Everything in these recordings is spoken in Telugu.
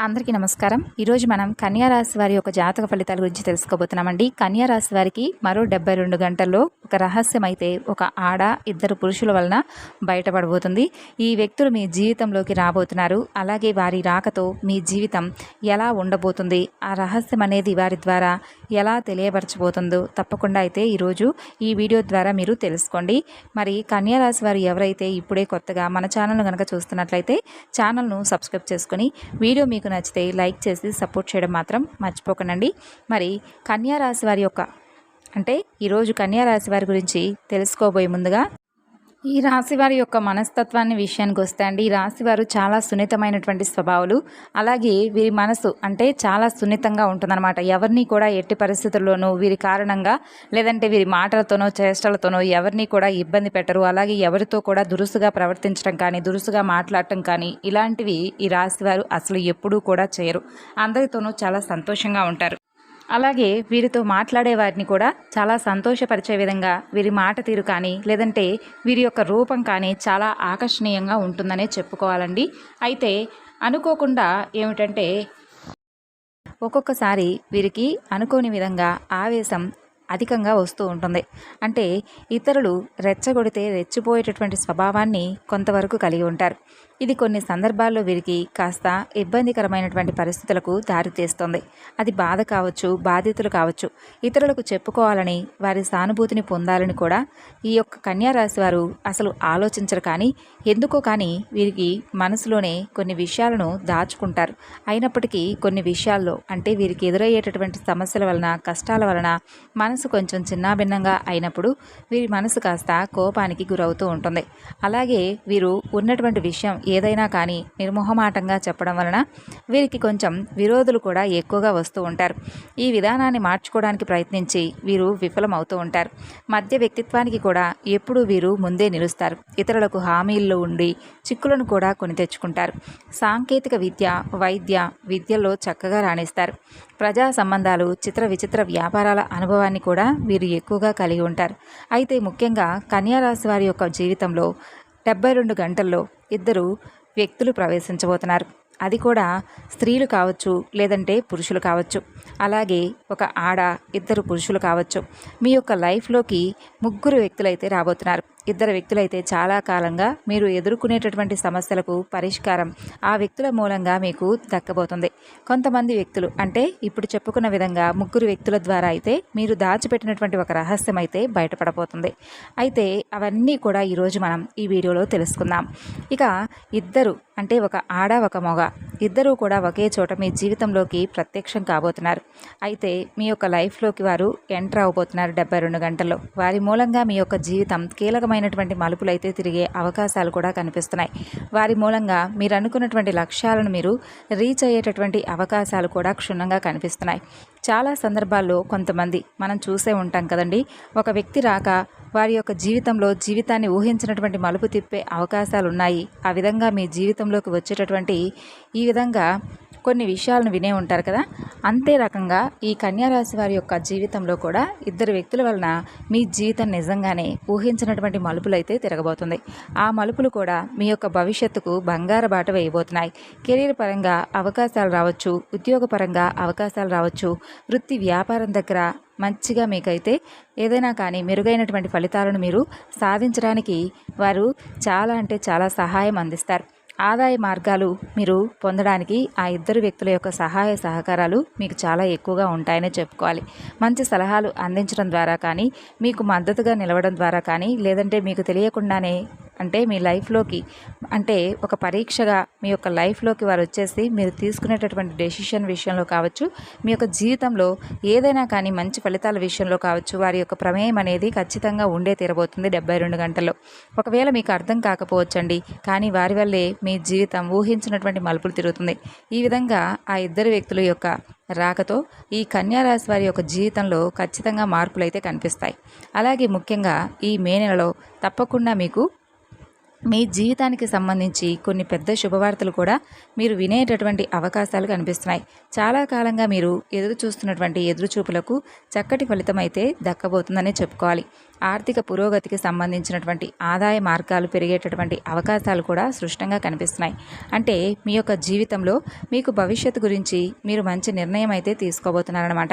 అందరికీ నమస్కారం. ఈరోజు మనం కన్యారాశి వారి యొక్క జాతక ఫలితాల గురించి తెలుసుకోబోతున్నామండి. కన్యారాశి వారికి మరో డెబ్బై రెండు గంటల్లో ఒక రహస్యం అయితే ఒక ఆడ ఇద్దరు పురుషుల వలన బయటపడబోతుంది. ఈ వ్యక్తులు మీ జీవితంలోకి రాబోతున్నారు. అలాగే వారి రాకతో మీ జీవితం ఎలా ఉండబోతుంది? ఆ రహస్యం అనేది వారి ద్వారా ఎలా తెలియపరచబోతుందో తప్పకుండా అయితే ఈరోజు ఈ వీడియో ద్వారా మీరు తెలుసుకోండి. మరి కన్యారాశి వారు ఎవరైతే ఇప్పుడే కొత్తగా మన ఛానల్ను కనుక చూస్తున్నట్లయితే ఛానల్ను సబ్స్క్రైబ్ చేసుకుని వీడియో మీకు నచ్చితే లైక్ చేసి సపోర్ట్ చేయడం మాత్రం మర్చిపోకండి. మరి కన్యారాశి వారి యొక్క అంటే ఈరోజు కన్యారాశి వారి గురించి తెలుసుకోబోయే ముందుగా ఈ రాశి వారి యొక్క మనస్తత్వాన్ని విషయానికి వస్తే అండి ఈ రాశి వారు చాలా సున్నితమైనటువంటి స్వభావాలు అలాగే వీరి మనసు అంటే చాలా సున్నితంగా ఉంటుందన్నమాట. ఎవరిని కూడా ఎట్టి పరిస్థితుల్లోనూ వీరి కారణంగా లేదంటే వీరి మాటలతోనో చేష్టలతోనో ఎవరిని కూడా ఇబ్బంది పెట్టరు. అలాగే ఎవరితో కూడా దురుసుగా ప్రవర్తించడం కానీ దురుసుగా మాట్లాడటం కానీ ఇలాంటివి ఈ రాశి వారు అసలు ఎప్పుడూ కూడా చేయరు. అందరితోనూ చాలా సంతోషంగా ఉంటారు. అలాగే వీరితో మాట్లాడే వారిని కూడా చాలా సంతోషపరిచే విధంగా వీరి మాట తీరు కానీ లేదంటే వీరి యొక్క రూపం కానీ చాలా ఆకర్షణీయంగా ఉంటుందనే చెప్పుకోవాలండి. అయితే అనుకోకుండా ఏమిటంటే ఒక్కొక్కసారి వీరికి అనుకోని విధంగా ఆవేశం అధికంగా వస్తూ ఉంటుంది. అంటే ఇతరులు రెచ్చగొడితే రెచ్చిపోయేటటువంటి స్వభావాన్ని కొంతవరకు కలిగి ఉంటారు. ఇది కొన్ని సందర్భాల్లో వీరికి కాస్త ఇబ్బందికరమైనటువంటి పరిస్థితులకు దారితీస్తుంది. అది బాధ కావచ్చు బాధితులు కావచ్చు. ఇతరులకు చెప్పుకోవాలని వారి సానుభూతిని పొందాలని కూడా ఈ యొక్క కన్యారాశి వారు అసలు ఆలోచించరు కానీ ఎందుకో కానీ వీరికి మనసులోనే కొన్ని విషయాలను దాచుకుంటారు. అయినప్పటికీ కొన్ని విషయాల్లో అంటే వీరికి ఎదురయ్యేటటువంటి సమస్యల వలన కష్టాల వలన మనసు కొంచెం చిన్నాభిన్నంగా అయినప్పుడు వీరి మనసు కాస్త కోపానికి గురవుతూ ఉంటుంది. అలాగే వీరు ఉన్నటువంటి విషయం ఏదైనా కానీ నిర్మోహమాటంగా చెప్పడం వలన వీరికి కొంచెం విరోధులు కూడా ఎక్కువగా వస్తూ ఉంటారు. ఈ విధానాన్ని మార్చుకోవడానికి ప్రయత్నించి వీరు విఫలమవుతూ ఉంటారు. మధ్య వ్యక్తిత్వానికి కూడా ఎప్పుడూ వీరు ముందే నిలుస్తారు. ఇతరులకు హామీల్లో ఉండి చిక్కులను కూడా కొని తెచ్చుకుంటారు. సాంకేతిక విద్య వైద్య విద్యలో చక్కగా రాణిస్తారు. ప్రజా సంబంధాలు చిత్ర విచిత్ర వ్యాపారాల అనుభవాన్ని కూడా వీరు ఎక్కువగా కలిగి ఉంటారు. అయితే ముఖ్యంగా కన్యారాశి వారి యొక్క జీవితంలో డెబ్బై రెండు గంటల్లో ఇద్దరు వ్యక్తులు ప్రవేశించబోతున్నారు. అది కూడా స్త్రీలు కావచ్చు లేదంటే పురుషులు కావచ్చు. అలాగే ఒక ఆడ ఇద్దరు పురుషులు కావచ్చు. మీ యొక్క లైఫ్లోకి ముగ్గురు వ్యక్తులైతే రాబోతున్నారు. ఇద్దరు వ్యక్తులైతే చాలా కాలంగా మీరు ఎదుర్కొనేటటువంటి సమస్యలకు పరిష్కారం ఆ వ్యక్తుల మూలంగా మీకు దక్కబోతుంది. కొంతమంది వ్యక్తులు అంటే ఇప్పుడు చెప్పుకున్న విధంగా ముగ్గురు వ్యక్తుల ద్వారా అయితే మీరు దాచిపెట్టినటువంటి ఒక రహస్యం అయితే బయటపడబోతుంది. అయితే అవన్నీ కూడా ఈరోజు మనం ఈ వీడియోలో తెలుసుకుందాం. ఇక ఇద్దరు అంటే ఒక ఆడ ఒక మొగ. ఇద్దరూ కూడా ఒకే చోట మీ జీవితంలోకి ప్రత్యక్షం కాబోతున్నారు. అయితే మీ యొక్క లైఫ్లోకి వారు ఎంటర్ అవబోతున్నారు డెబ్బై రెండు గంటల్లో. వారి మూలంగా మీ యొక్క జీవితం కీలకమైనటువంటి మలుపులు అయితే తిరిగే అవకాశాలు కూడా కనిపిస్తున్నాయి. వారి మూలంగా మీరు అనుకున్నటువంటి లక్ష్యాలను మీరు రీచ్ అయ్యేటటువంటి అవకాశాలు కూడా క్షుణ్ణంగా కనిపిస్తున్నాయి. చాలా సందర్భాల్లో కొంతమంది మనం చూసే ఉంటాం కదండి ఒక వ్యక్తి రాక వారి యొక్క జీవితంలో జీవితాన్ని ఊహించినటువంటి మలుపు తిప్పే అవకాశాలు ఉన్నాయి ఆ విధంగా మీ జీవితంలోకి వచ్చేటటువంటి ఈ విధంగా కొన్ని విషయాలను వినే ఉంటారు కదా? అంతే రకంగా ఈ కన్యారాశి వారి యొక్క జీవితంలో కూడా ఇద్దరు వ్యక్తుల వలన మీ జీవితం నిజంగానే ఊహించినటువంటి మలుపులు అయితే తిరగబోతుంది. ఆ మలుపులు కూడా మీ యొక్క భవిష్యత్తుకు బంగారు బాట వేయబోతున్నాయి. కెరీర్ పరంగా అవకాశాలు రావచ్చు ఉద్యోగపరంగా అవకాశాలు రావచ్చు వృత్తి వ్యాపారం దగ్గర మంచిగా మీకైతే ఏదైనా కానీ మెరుగైనటువంటి ఫలితాలను మీరు సాధించడానికి వారు చాలా అంటే చాలా సహాయం అందిస్తారు. ఆదాయ మార్గాలు మీరు పొందడానికి ఆ ఇద్దరు వ్యక్తుల యొక్క సహాయ సహకారాలు మీకు చాలా ఎక్కువగా ఉంటాయని చెప్పుకోవాలి. మంచి సలహాలు అందించడం ద్వారా కానీ మీకు మద్దతుగా నిలవడం ద్వారా కానీ లేదంటే మీకు తెలియకుండానే అంటే మీ లైఫ్లోకి అంటే ఒక పరీక్షగా మీ యొక్క లైఫ్లోకి వారు వచ్చేసి మీరు తీసుకునేటటువంటి డెసిషన్ విషయంలో కావచ్చు మీ యొక్క జీవితంలో ఏదైనా కానీ మంచి ఫలితాల విషయంలో కావచ్చు వారి యొక్క ప్రమేయం అనేది ఖచ్చితంగా ఉండే తీరబోతుంది డెబ్బై రెండు గంటల్లో. ఒకవేళ మీకు అర్థం కాకపోవచ్చండి కానీ వారి వల్లే మీ జీవితం ఊహించినటువంటి మలుపులు తిరుగుతుంది. ఈ విధంగా ఆ ఇద్దరు వ్యక్తుల యొక్క రాకతో ఈ కన్యారాశి వారి యొక్క జీవితంలో ఖచ్చితంగా మార్పులు అయితే కనిపిస్తాయి. అలాగే ముఖ్యంగా ఈ మే నెలలో తప్పకుండా మీకు మీ జీవితానికి సంబంధించి కొన్ని పెద్ద శుభవార్తలు కూడా మీరు వినేటటువంటి అవకాశాలు కనిపిస్తున్నాయి. చాలా కాలంగా మీరు ఎదురు చూస్తున్నటువంటి ఎదురుచూపులకు చక్కటి ఫలితం అయితే దక్కబోతుందనే చెప్పుకోవాలి. ఆర్థిక పురోగతికి సంబంధించినటువంటి ఆదాయ మార్గాలు పెరిగేటటువంటి అవకాశాలు కూడా సృష్టంగా కనిపిస్తున్నాయి. అంటే మీ యొక్క జీవితంలో మీకు భవిష్యత్తు గురించి మీరు మంచి నిర్ణయం అయితే తీసుకోబోతున్నారనమాట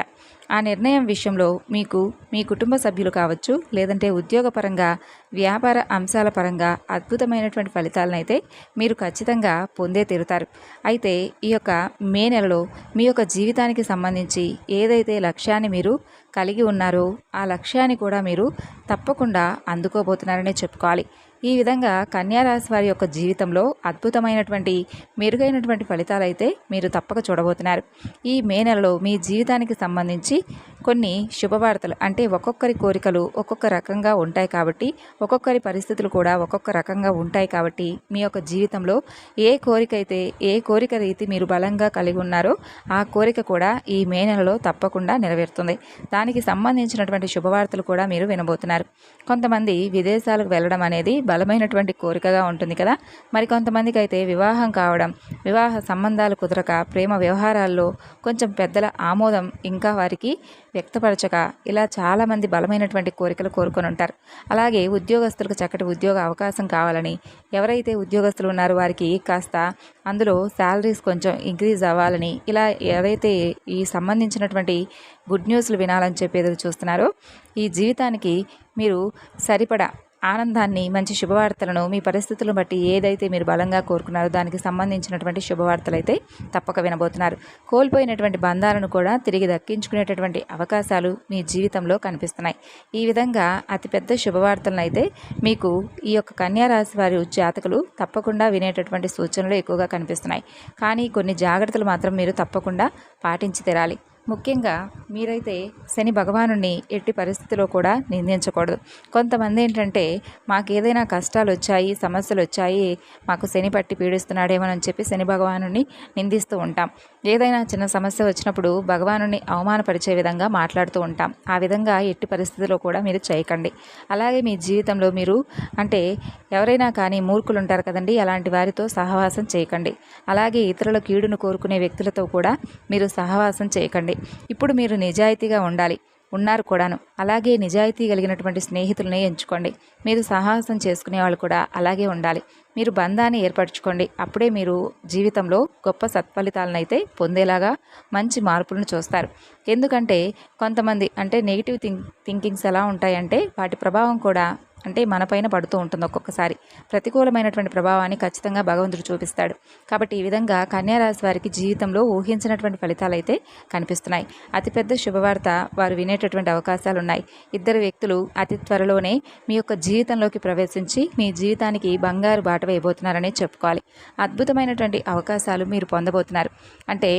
ఆ నిర్ణయం విషయంలో మీకు మీ కుటుంబ సభ్యులు కావచ్చు లేదంటే ఉద్యోగపరంగా వ్యాపార అంశాల పరంగా అద్భుతమైనటువంటి ఫలితాలను అయితే మీరు ఖచ్చితంగా పొందే తీరుతారు. అయితే ఈ యొక్క మే నెలలో మీ యొక్క జీవితానికి సంబంధించి ఏదైతే లక్ష్యాన్ని మీరు కలిగి ఉన్నారో ఆ లక్ష్యాన్ని కూడా మీరు తప్పకుండా అందుకోబోతున్నారనే చెప్పుకోవాలి. ఈ విధంగా కన్యారాశి వారి యొక్క జీవితంలో అద్భుతమైనటువంటి మెరుగైనటువంటి ఫలితాలు అయితే మీరు తప్పక చూడబోతున్నారు. ఈ మే నెలలో మీ జీవితానికి సంబంధించి కొన్ని శుభవార్తలు అంటే ఒక్కొక్కరి కోరికలు ఒక్కొక్క రకంగా ఉంటాయి కాబట్టి ఒక్కొక్కరి పరిస్థితులు కూడా ఒక్కొక్క రకంగా ఉంటాయి కాబట్టి మీ యొక్క జీవితంలో ఏ కోరిక అయితే ఏ కోరిక రీతి మీరు బలంగా కలిగి ఉన్నారో ఆ కోరిక కూడా ఈ మే నెలలో తప్పకుండా నెరవేరుతుంది. దానికి సంబంధించినటువంటి శుభవార్తలు కూడా మీరు వినబోతున్నారు. కొంతమంది విదేశాలకు వెళ్ళడం అనేది బలమైనటువంటి కోరికగా ఉంటుంది కదా. మరి కొంతమందికి అయితే వివాహం కావడం వివాహ సంబంధాలు కుదరక ప్రేమ వ్యవహారాల్లో కొంచెం పెద్దల ఆమోదం ఇంకా వారికి వ్యక్తపరచక ఇలా చాలామంది బలమైనటువంటి కోరికలు కోరుకొని ఉంటారు. అలాగే ఉద్యోగస్తులకు చక్కటి ఉద్యోగ అవకాశం కావాలని ఎవరైతే ఉద్యోగస్తులు ఉన్నారో వారికి కాస్త అందులో శాలరీస్ కొంచెం ఇంక్రీజ్ అవ్వాలని ఇలా ఏదైతే ఈ సంబంధించినటువంటి గుడ్ న్యూస్లు వినాలని చెప్పి ఎదురు చూస్తున్నారో ఈ జీవితానికి మీరు సరిపడా ఆనందాన్ని మంచి శుభవార్తలను మీ పరిస్థితులను బట్టి ఏదైతే మీరు బలంగా కోరుకున్నారో దానికి సంబంధించినటువంటి శుభవార్తలు అయితే తప్పక వినబోతున్నారు. కోల్పోయినటువంటి బంధాలను కూడా తిరిగి దక్కించుకునేటటువంటి అవకాశాలు మీ జీవితంలో కనిపిస్తున్నాయి. ఈ విధంగా అతిపెద్ద శుభవార్తలను అయితే మీకు ఈ యొక్క కన్యారాశి వారి జాతకులు తప్పకుండా వినేటటువంటి సూచనలు ఎక్కువగా కనిపిస్తున్నాయి. కానీ కొన్ని జాగ్రత్తలు మాత్రం మీరు తప్పకుండా పాటించి తెరాలి. ముఖ్యంగా మీరైతే శని భగవాను ఎట్టి పరిస్థితిలో కూడా నిందించకూడదు. కొంతమంది ఏంటంటే మాకు ఏదైనా కష్టాలు వచ్చాయి సమస్యలు వచ్చాయి మాకు శని పట్టి పీడిస్తున్నాడేమోనని చెప్పి శని భగవాను నిందిస్తూ ఉంటాం. ఏదైనా చిన్న సమస్య వచ్చినప్పుడు భగవాను అవమానపరిచే విధంగా మాట్లాడుతూ ఉంటాం. ఆ విధంగా ఎట్టి పరిస్థితిలో కూడా మీరు చేయకండి. అలాగే మీ జీవితంలో మీరు అంటే ఎవరైనా కానీ మూర్ఖులు ఉంటారు కదండి అలాంటి వారితో సహవాసం చేయకండి. అలాగే ఇతరుల కీడును కోరుకునే వ్యక్తులతో కూడా మీరు సహవాసం చేయకండి. ఇప్పుడు మీరు నిజాయితీగా ఉండాలి. ఉన్నారు కూడాను. అలాగే నిజాయితీ కలిగినటువంటి స్నేహితులనే ఎంచుకోండి. మీరు సాహసం చేసుకునే వాళ్ళు కూడా అలాగే ఉండాలి. మీరు బంధాన్ని ఏర్పరచుకోండి. అప్పుడే మీరు జీవితంలో గొప్ప సత్ఫలితాలనైతే పొందేలాగా మంచి మార్పులను చూస్తారు. ఎందుకంటే కొంతమంది అంటే నెగిటివ్ థింక్ థింకింగ్స్ ఎలా ఉంటాయంటే వాటి ప్రభావం కూడా అంటే మనపైన పడుతూ ఉంటుంది ఒక్కొక్కసారి. ప్రతికూలమైనటువంటి ప్రభావాన్ని ఖచ్చితంగా భగవంతుడు చూపిస్తాడు. కాబట్టి ఈ విధంగా కన్యారాశి వారికి జీవితంలో ఊహించినటువంటి ఫలితాలు అయితే కనిపిస్తున్నాయి. అతిపెద్ద శుభవార్త వారు వినేటటువంటి అవకాశాలు ఉన్నాయి ఇద్దరు వ్యక్తులు అతి త్వరలోనే మీ యొక్క జీవితంలోకి ప్రవేశించి మీ జీవితానికి బంగారు బాట వేయబోతున్నారనే చెప్పుకోవాలి. అద్భుతమైనటువంటి అవకాశాలు మీరు పొందబోతున్నారు. అంటే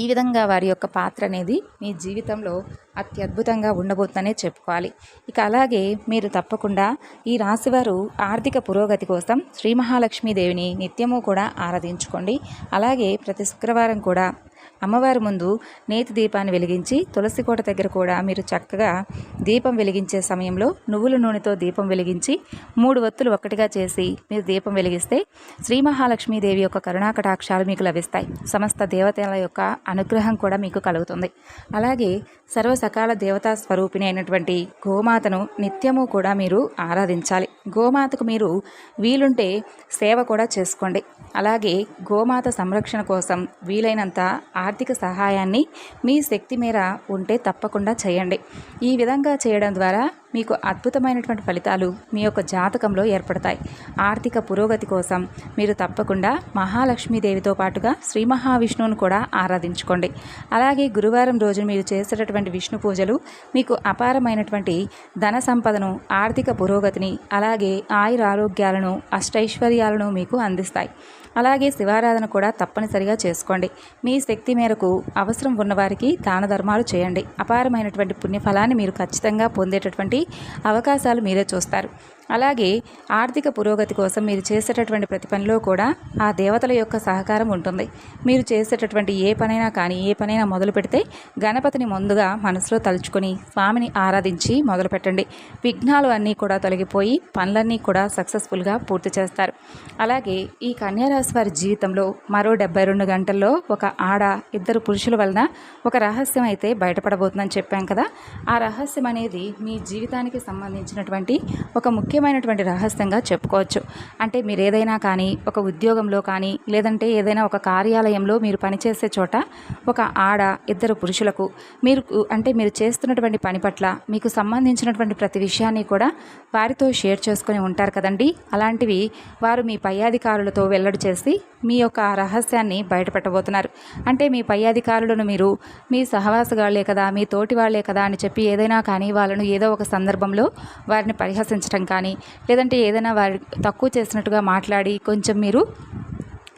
ఈ విధంగా వారి యొక్క పాత్ర అనేది మీ జీవితంలో అత్యద్భుతంగా ఉండబోతుందనే చెప్పుకోవాలి. ఇక అలాగే మీరు తప్పకుండా ఈ రాశివారు ఆర్థిక పురోగతి కోసం శ్రీ మహాలక్ష్మీదేవిని నిత్యము కూడా ఆరాధించుకోండి. అలాగే ప్రతి శుక్రవారం కూడా అమ్మవారి ముందు నేతి దీపాన్ని వెలిగించి తులసి కోట దగ్గర కూడా మీరు చక్కగా దీపం వెలిగించే సమయంలో నువ్వుల నూనెతో దీపం వెలిగించి మూడు వత్తులు ఒక్కటిగా చేసి మీరు దీపం వెలిగిస్తే శ్రీ మహాలక్ష్మీదేవి యొక్క కరుణాకటాక్షాలు మీకు లభిస్తాయి. సమస్త దేవతల యొక్క అనుగ్రహం కూడా మీకు కలుగుతుంది. అలాగే సర్వసకాల దేవతా స్వరూపిణి అయినటువంటి గోమాతను నిత్యము కూడా మీరు ఆరాధించాలి. గోమాతకు మీరు వీలుంటే సేవ కూడా చేసుకోండి. అలాగే గోమాత సంరక్షణ కోసం వీలైనంత ఆర్థిక సహాయాన్ని మీ శక్తి మేర ఉంటే తప్పకుండా చేయండి. ఈ విధంగా చేయడం ద్వారా మీకు అద్భుతమైనటువంటి ఫలితాలు మీ యొక్క జాతకంలో ఏర్పడతాయి. ఆర్థిక పురోగతి కోసం మీరు తప్పకుండా మహాలక్ష్మీదేవితో పాటుగా శ్రీ మహావిష్ణువును కూడా ఆరాధించుకోండి. అలాగే గురువారం రోజు మీరు చేసేటటువంటి విష్ణు పూజలు మీకు అపారమైనటువంటి ధన సంపదను ఆర్థిక పురోగతిని అలాగే ఆయుర ఆరోగ్యాలను అష్టైశ్వర్యాలను మీకు అందిస్తాయి. అలాగే శివారాధన కూడా తప్పనిసరిగా చేసుకోండి. మీ శక్తి మేరకు అవసరం ఉన్నవారికి దాన ధర్మాలు చేయండి. అపారమైనటువంటి పుణ్యఫలాన్ని మీరు ఖచ్చితంగా పొందేటటువంటి అవకాశాలు మీరే చూస్తారు. అలాగే ఆర్థిక పురోగతి కోసం మీరు చేసేటటువంటి ప్రతి పనిలో కూడా ఆ దేవతల యొక్క సహకారం ఉంటుంది. మీరు చేసేటటువంటి ఏ పనైనా కానీ ఏ పనైనా మొదలు పెడితే గణపతిని ముందుగా మనసులో తలుచుకొని స్వామిని ఆరాధించి మొదలు పెట్టండి. విఘ్నాలు అన్నీ కూడా తొలగిపోయి పనులన్నీ కూడా సక్సెస్ఫుల్గా పూర్తి చేస్తారు. అలాగే ఈ కన్యారాశి వారి జీవితంలో మరో డెబ్బై రెండు గంటల్లో ఒక ఆడ ఇద్దరు పురుషుల వలన ఒక రహస్యం అయితే బయటపడబోతుందని చెప్పాం కదా. ఆ రహస్యం అనేది మీ జీవితానికి సంబంధించినటువంటి ఒక ముఖ్య ముఖ్యమైనటువంటి రహస్యంగా చెప్పుకోవచ్చు. అంటే మీరు ఏదైనా కానీ ఒక ఉద్యోగంలో కానీ లేదంటే ఏదైనా ఒక కార్యాలయంలో మీరు పనిచేసే చోట ఒక ఆడ ఇద్దరు పురుషులకు మీరు అంటే మీరు చేస్తున్నటువంటి పని పట్ల మీకు సంబంధించినటువంటి ప్రతి విషయాన్ని కూడా వారితో షేర్ చేసుకొని ఉంటారు కదండి. అలాంటివి వారు మీ పై అధికారులతో వెల్లడి చేసి మీ యొక్క రహస్యాన్ని బయటపెట్టబోతున్నారు. అంటే మీ పై అధికారులను మీరు మీ సహవాసగాళ్ళే కదా మీ తోటి వాళ్ళే కదా అని చెప్పి ఏదైనా కానీ వాళ్ళను ఏదో ఒక సందర్భంలో వారిని పరిహసించడం కానీ లేదంటే ఏదైనా వారి తక్కువ చేసినట్టుగా మాట్లాడి కొంచెం మీరు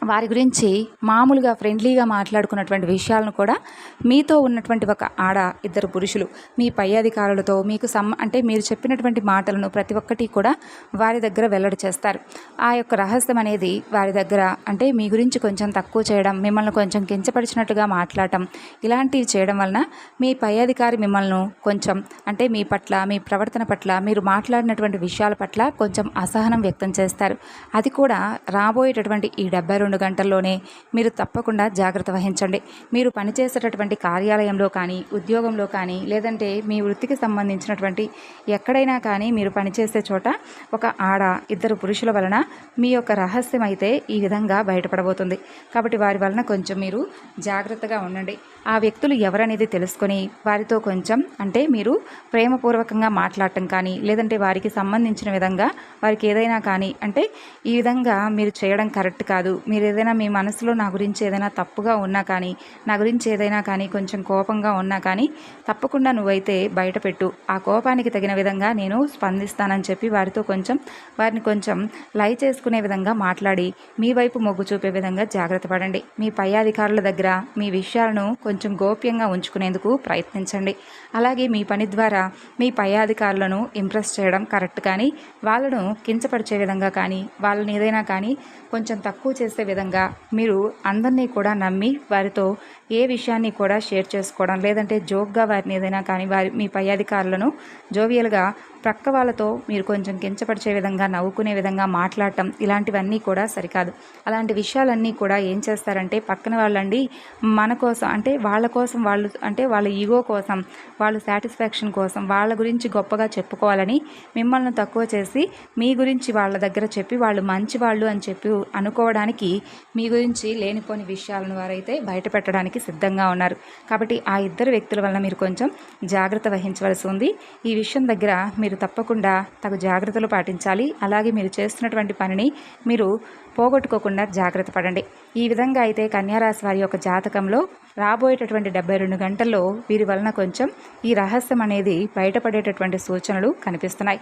వారి గురించి మామూలుగా ఫ్రెండ్లీగా మాట్లాడుకున్నటువంటి విషయాలను కూడా మీతో ఉన్నటువంటి ఒక ఆడ ఇద్దరు పురుషులు మీ పై అధికారులతో మీకు సమ్ అంటే మీరు చెప్పినటువంటి మాటలను ప్రతి ఒక్కటి కూడా వారి దగ్గర వెల్లడి చేస్తారు. ఆ యొక్క రహస్యం అనేది వారి దగ్గర అంటే మీ గురించి కొంచెం తక్కువ చేయడం మిమ్మల్ని కొంచెం కించపరిచినట్టుగా మాట్లాడటం ఇలాంటివి చేయడం వలన మీ పై అధికారి మిమ్మల్ని కొంచెం అంటే మీ పట్ల మీ ప్రవర్తన పట్ల మీరు మాట్లాడినటువంటి విషయాల పట్ల కొంచెం అసహనం వ్యక్తం చేస్తారు. అది కూడా రాబోయేటటువంటి ఈ డెబ్బై రెండు గంటల్లోనే మీరు తప్పకుండా జాగ్రత్త వహించండి. మీరు పనిచేసేటటువంటి కార్యాలయంలో కానీ ఉద్యోగంలో కానీ లేదంటే మీ వృత్తికి సంబంధించినటువంటి ఎక్కడైనా కానీ మీరు పనిచేసే చోట ఒక ఆడ ఇద్దరు పురుషుల వలన మీ యొక్క రహస్యం అయితే ఈ విధంగా బయటపడబోతుంది. కాబట్టి వారి వలన కొంచెం మీరు జాగ్రత్తగా ఉండండి. ఆ వ్యక్తులు ఎవరనేది తెలుసుకొని వారితో కొంచెం అంటే మీరు ప్రేమపూర్వకంగా మాట్లాడటం కానీ లేదంటే వారికి సంబంధించిన విధంగా వారికి ఏదైనా కానీ అంటే ఈ విధంగా మీరు చేయడం కరెక్ట్ కాదు. మీరు మీరు ఏదైనా మీ మనసులో నా గురించి ఏదైనా తప్పుగా ఉన్నా కానీ నా గురించి ఏదైనా కానీ కొంచెం కోపంగా ఉన్నా కానీ తప్పకుండా నువ్వైతే బయటపెట్టు. ఆ కోపానికి తగిన విధంగా నేను స్పందిస్తానని చెప్పి వారితో కొంచెం వారిని కొంచెం లై చేసుకునే విధంగా మాట్లాడి మీ వైపు మొగ్గు చూపే విధంగా జాగ్రత్త పడండి. మీ పై అధికారుల దగ్గర మీ విషయాలను కొంచెం గోప్యంగా ఉంచుకునేందుకు ప్రయత్నించండి. అలాగే మీ పని ద్వారా మీ పై అధికారులను ఇంప్రెస్ చేయడం కరెక్ట్ కానీ వాళ్ళను కించపరిచే విధంగా కానీ వాళ్ళని ఏదైనా కానీ కొంచెం తక్కువ చేసే విధంగా మీరు అందరినీ కూడా నమ్మి వారితో ఏ విషయాన్ని కూడా షేర్ చేసుకోవడం లేదంటే జోక్గా వారిని ఏదైనా కానీ వారి మీ పై అధికారులను జోవియల్గా ప్రక్క వాళ్ళతో మీరు కొంచెం కించపరిచే విధంగా నవ్వుకునే విధంగా మాట్లాడటం ఇలాంటివన్నీ కూడా సరికాదు. అలాంటి విషయాలన్నీ కూడా ఏం చేస్తారంటే పక్కన వాళ్ళండి మన కోసం అంటే వాళ్ళ కోసం వాళ్ళు అంటే వాళ్ళ ఈగో కోసం వాళ్ళు సాటిస్ఫాక్షన్ కోసం వాళ్ళ గురించి గొప్పగా చెప్పుకోవాలని మిమ్మల్ని తక్కువ చేసి మీ గురించి వాళ్ళ దగ్గర చెప్పి వాళ్ళు మంచి వాళ్ళు అని చెప్పి అనుకోవడానికి మీ గురించి లేనిపోని విషయాలను వారైతే బయట పెట్టడానికి సిద్ధంగా ఉన్నారు. కాబట్టి ఆ ఇద్దరు వ్యక్తుల వలన మీరు కొంచెం జాగ్రత్త వహించవలసి ఉంది. ఈ విషయం దగ్గర మీరు తప్పకుండా తగు జాగ్రత్తలు పాటించాలి. అలాగే మీరు చేస్తున్నటువంటి పనిని మీరు పోగొట్టుకోకుండా జాగ్రత్త పడండి. ఈ విధంగా అయితే కన్యారాశి వారి యొక్క జాతకంలో రాబోయేటటువంటి డెబ్బై రెండు గంటల్లో వీరి వలన కొంచెం ఈ రహస్యం అనేది బయటపడేటటువంటి సూచనలు కనిపిస్తున్నాయి.